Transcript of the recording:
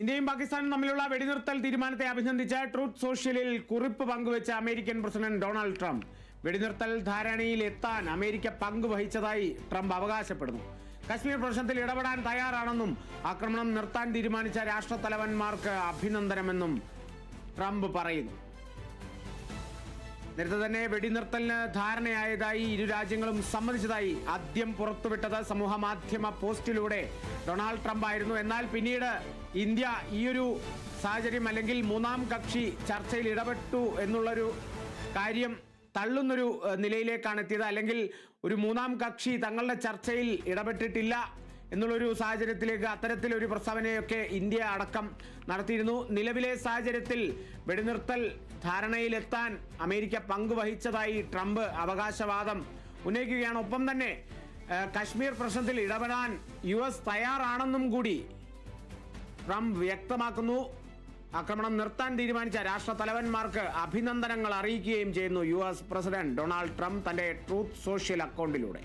ഇന്ത്യയും പാകിസ്ഥാനും തമ്മിലുള്ള വെടിനിർത്തൽ തീരുമാനത്തെ അഭിനന്ദിച്ച് ട്രൂത്ത് സോഷ്യലിൽ കുറിപ്പ് പങ്കുവെച്ച അമേരിക്കൻ പ്രസിഡന്റ് ഡൊണാൾഡ് ട്രംപ്. വെടിനിർത്തൽ ധാരണയിൽ എത്താൻ അമേരിക്ക പങ്കുവഹിച്ചതായി ട്രംപ് അവകാശപ്പെടുന്നു. കശ്മീർ പ്രശ്നത്തിൽ ഇടപെടാൻ തയ്യാറാണെന്നും ആക്രമണം നിർത്താൻ തീരുമാനിച്ച രാഷ്ട്രത്തലവന്മാർക്ക് അഭിനന്ദനമെന്നും ട്രംപ് പറയുന്നു. നേരത്തെ തന്നെ വെടിനിർത്തലിന് ധാരണയായതായി ഇരു രാജ്യങ്ങളും സമ്മതിച്ചതായി ആദ്യം പുറത്തുവിട്ടത് സമൂഹ മാധ്യമ പോസ്റ്റിലൂടെ ഡൊണാൾഡ് ട്രംപ് ആയിരുന്നു. എന്നാൽ പിന്നീട് ഇന്ത്യ ഈയൊരു സാഹചര്യം അല്ലെങ്കിൽ മൂന്നാം കക്ഷി ചർച്ചയിൽ ഇടപെട്ടു എന്നുള്ളൊരു കാര്യം തള്ളുന്നൊരു നിലയിലേക്കാണ് എത്തിയത്. അല്ലെങ്കിൽ ഒരു മൂന്നാം കക്ഷി തങ്ങളുടെ ചർച്ചയിൽ ഇടപെട്ടിട്ടില്ല. എന്നുള്ളൊരു സാഹചര്യത്തിലേക്ക് അത്തരത്തിലൊരു പ്രസ്താവനയൊക്കെ ഇന്ത്യ അടക്കം നടത്തിയിരുന്നു. നിലവിലെ സാഹചര്യത്തിൽ വെടിനിർത്തൽ ധാരണയിലെത്താൻ അമേരിക്ക പങ്കുവഹിച്ചതായി ട്രംപ് അവകാശവാദം ഉന്നയിക്കുകയാണ്. ഒപ്പം തന്നെ കാശ്മീർ പ്രശ്നത്തിൽ ഇടപെടാൻ യു എസ് തയ്യാറാണെന്നും കൂടി ട്രംപ് വ്യക്തമാക്കുന്നു. ആക്രമണം നിർത്താൻ തീരുമാനിച്ച രാഷ്ട്ര തലവന്മാർക്ക് അഭിനന്ദനങ്ങൾ അറിയിക്കുകയും ചെയ്യുന്നു U S president Donald Trump തന്റെ ട്രൂത്ത് സോഷ്യൽ അക്കൗണ്ടിലൂടെ.